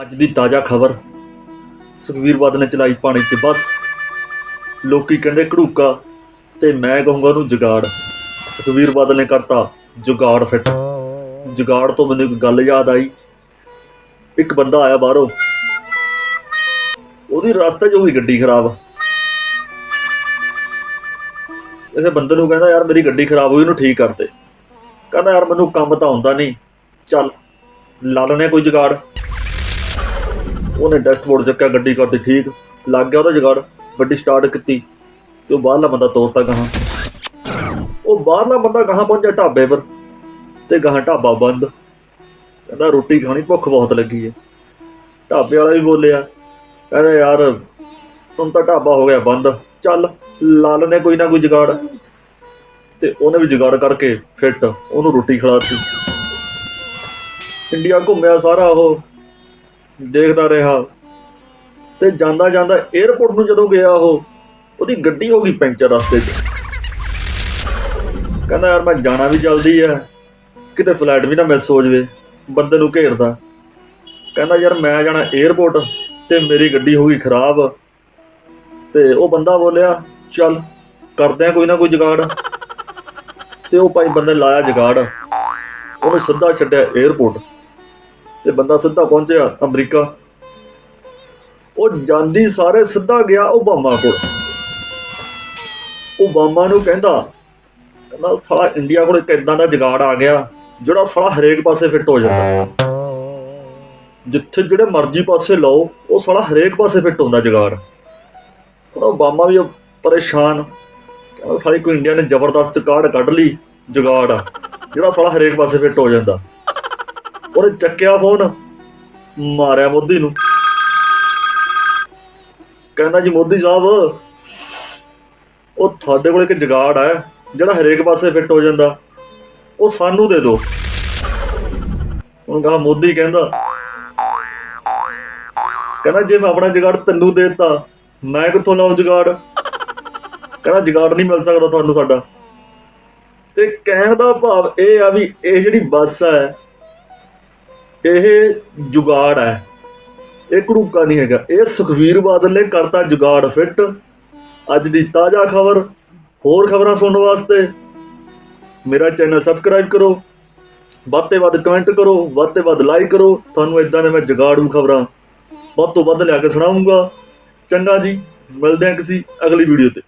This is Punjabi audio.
ਅੱਜ ਦੀ ਤਾਜ਼ਾ ਖਬਰ। ਸੁਖਵੀਰ ਬਾਦਲ ਨੇ ਚਲਾਈ ਪਾਣੀ 'ਚ ਬੱਸ। ਲੋਕੀ ਕਹਿੰਦੇ ਘੜੂਕਾ ਤੇ ਮੈਂ ਕਹੂੰਗਾ ਉਹਨੂੰ ਜਗਾੜ। ਸੁਖਵੀਰ ਬਾਦਲ ਨੇ ਕਰਤਾ ਜੁਗਾੜ ਫਿੱਟ। ਜੁਗਾੜ ਤੋਂ ਮੈਨੂੰ ਇੱਕ ਗੱਲ ਯਾਦ ਆਈ। ਇੱਕ ਬੰਦਾ ਆਇਆ ਬਾਹਰੋਂ। ਉਹਦੀ ਰਸਤੇ 'ਚ ਹੋਈ ਗੱਡੀ ਖਰਾਬ। ਇਸੇ ਬੰਦੇ ਨੂੰ ਕਹਿੰਦਾ, ਯਾਰ, ਮੇਰੀ ਗੱਡੀ ਖਰਾਬ ਹੋਈ, ਉਹਨੂੰ ਠੀਕ ਕਰ ਦੇ। ਕਹਿੰਦਾ, ਯਾਰ, ਮੈਨੂੰ ਕੰਮ ਤਾਂ ਆਉਂਦਾ ਨਹੀਂ। ਚੱਲ, ਲਾ ਲੈਣੇ ਕੋਈ ਜੁਗਾੜ। ਉਹਨੇ ਡੈਸ਼ਬੋਰਡ ਚੱਕਿਆ, ਗੱਡੀ ਕਰਦੀ ਠੀਕ, ਲੱਗ ਗਿਆ ਉਹਦਾ ਜੁਗਾੜ, ਗੱਡੀ ਸਟਾਰਟ ਕੀਤੀ। ਤੇ ਉਹ ਬਾਹਰਲਾ ਬੰਦਾ ਤੋਰਤਾ ਗਾਹਾਂ। ਉਹ ਬਾਹਰਲਾ ਬੰਦਾ ਗਾਹਾਂ ਪਹੁੰਚਿਆ ਢਾਬੇ ਪਰ, ਤੇ ਗਾਹਾਂ ਢਾਬਾ ਬੰਦ। ਕਹਿੰਦਾ ਰੋਟੀ ਖਾਣੀ, ਭੁੱਖ ਬਹੁਤ ਲੱਗੀ ਹੈ। ਢਾਬੇ ਵਾਲਾ ਵੀ ਬੋਲਿਆ, ਕਹਿੰਦਾ ਯਾਰ, ਹੁਣ ਤਾਂ ਢਾਬਾ ਹੋ ਗਿਆ ਬੰਦ, ਚੱਲ, ਲਾ ਲੈਣੇ ਕੋਈ ਨਾ ਕੋਈ ਜਗਾੜ। ਤੇ ਉਹਨੇ ਵੀ ਜਗਾੜ ਕਰਕੇ ਫਿੱਟ, ਉਹਨੂੰ ਰੋਟੀ ਖਿਲਾਤੀ ਇੰਡੀਆ ਘੁੰਮਿਆ ਸਾਰਾ ਉਹ ਦੇਖਦਾ ਰਿਹਾ। ਤੇ ਜਾਂਦਾ ਜਾਂਦਾ 에어ਪੋਰਟ ਨੂੰ ਜਦੋਂ ਗਿਆ ਉਹ, ਉਹਦੀ ਗੱਡੀ ਹੋ ਗਈ ਪੈਂਚਰ ਰਸਤੇ 'ਚ। ਕਹਿੰਦਾ, ਯਾਰ, ਮੈਂ ਜਾਣਾ ਵੀ ਜਲਦੀ ਆ। ਕਿਤੇ ਫਲਾਈਟ ਵੀ ਨਾ ਮਿਸ ਹੋ ਜਵੇ। ਬੰਦੇ ਨੂੰ ਘੇਰਦਾ। ਕਹਿੰਦਾ, ਯਾਰ, ਮੈਂ ਜਾਣਾ 에어ਪੋਰਟ ਤੇ ਮੇਰੀ ਗੱਡੀ ਹੋ ਗਈ ਖਰਾਬ। ਤੇ ਉਹ ਬੰਦਾ ਬੋਲਿਆ, ਚੱਲ, ਕਰਦੇ ਆ ਕੋਈ ਨਾ ਕੋਈ ਜਗਾੜ। ਤੇ ਉਹ ਭਾਈ ਬੰਦੇ ਲਾਇਆ ਜਗਾੜ। ਉਹਨੇ ਸਿੱਧਾ ਛੱਡਿਆ 에어ਪੋਰਟ ਤੇ ਬੰਦਾ ਸਿੱਧਾ ਪਹੁੰਚਿਆ ਅਮਰੀਕਾ। ਉਹ ਜਾਂਦੀ ਸਾਰੇ ਸਿੱਧਾ ਗਿਆ ਓਬਾਮਾ ਕੋਲ। ਓਬਾਮਾ ਨੂੰ ਕਹਿੰਦਾ ਕਹਿੰਦਾ, ਸਾਲਾ ਇੰਡੀਆ ਕੋਲ ਇੱਕ ਇਦਾਂ ਦਾ ਜਗਾੜ ਆ ਗਿਆ, ਜਿਹੜਾ ਸਾਲਾ ਹਰੇਕ ਪਾਸੇ ਫਿੱਟ ਹੋ ਜਾਂਦਾ। ਜਿੱਥੇ ਜਿਹੜੇ ਮਰਜ਼ੀ ਪਾਸੇ ਲਾਓ, ਉਹ ਸਾਲਾ ਹਰੇਕ ਪਾਸੇ ਫਿੱਟ ਹੁੰਦਾ ਜੁਗਾੜ। ਉਹ ਓਬਾਮਾ ਵੀ ਪਰੇਸ਼ਾਨ, ਕਹਿੰਦਾ, ਸਾਲੀ ਕੋਈ ਇੰਡੀਆ ਨੇ ਜ਼ਬਰਦਸਤ ਕਾਢ ਕੱਢ ਲਈ ਜੁਗਾੜ ਜਿਹੜਾ ਸਾਲਾ ਹਰੇਕ ਪਾਸੇ ਫਿੱਟ ਹੋ ਜਾਂਦਾ। ਉਹਨੇ ਚੱਕਿਆ ਫੋਨ ਮਾਰਿਆ ਮੋਦੀ ਨੂੰ। ਕਹਿੰਦਾ ਜੀ, ਮੋਦੀ ਸਾਹਿਬ, ਉਹ ਤੁਹਾਡੇ ਕੋਲ ਇੱਕ ਜਗਾੜ ਹੈ, ਜਿਹੜਾ ਹਰੇਕ ਪਾਸੇ ਫਿੱਟ ਹੋ ਜਾਂਦਾ। ਉਹ ਸਾਨੂੰ ਦੇ ਦਿਓ। ਹੁਣ ਕਹਾ, ਮੋਦੀ ਕਹਿੰਦਾ ਕਹਿੰਦਾ, ਜੇ ਮੈਂ ਆਪਣਾ ਜੁਗਾੜ ਤੈਨੂੰ ਦੇ ਦਿੱਤਾ, ਮੈਂ ਕਿੱਥੋਂ ਲਾਉਂ ਜੁਗਾੜ? ਕਹਿੰਦਾ, ਜਗਾੜ ਨਹੀਂ ਮਿਲ ਸਕਦਾ ਤੁਹਾਨੂੰ ਸਾਡਾ। ਤੇ ਕਹਿਣ ਦਾ ਭਾਵ ਇਹ ਆ ਵੀ ਇਹ ਜਿਹੜੀ ਬੱਸ ਹੈ ਇਹ ਜੁਗਾੜ ਹੈ। ਇਹ ਘੜੂਕਾ ਨਹੀਂ ਹੈਗਾ। ਇਹ ਸੁਖਵੀਰ ਬਾਦਲ ਨੇ ਕਰਤਾ ਜੁਗਾੜ ਫਿੱਟ। ਅੱਜ ਦੀ ਤਾਜ਼ਾ ਖਬਰ, ਹੋਰ ਖਬਰਾਂ ਸੁਣਨ ਵਾਸਤੇ ਮੇਰਾ ਚੈਨਲ ਸਬਸਕ੍ਰਾਈਬ ਕਰੋ। ਵੱਧ ਤੋਂ ਵੱਧ ਕਮੈਂਟ ਕਰੋ, ਵੱਧ ਤੋਂ ਵੱਧ ਲਾਈਕ ਕਰੋ। ਤੁਹਾਨੂੰ ਇਦਾਂ ਦੇ ਮੈਂ ਜੁਗਾੜੂ ਖਬਰਾਂ ਵੱਧ ਤੋਂ ਵੱਧ ਲਿਆ ਕੇ ਸੁਣਾਉਂਗਾ। ਚੰਗਾ ਜੀ, ਮਿਲਦੇ ਹਾਂ ਕਿਸੇ ਅਗਲੀ ਵੀਡੀਓ ਤੇ।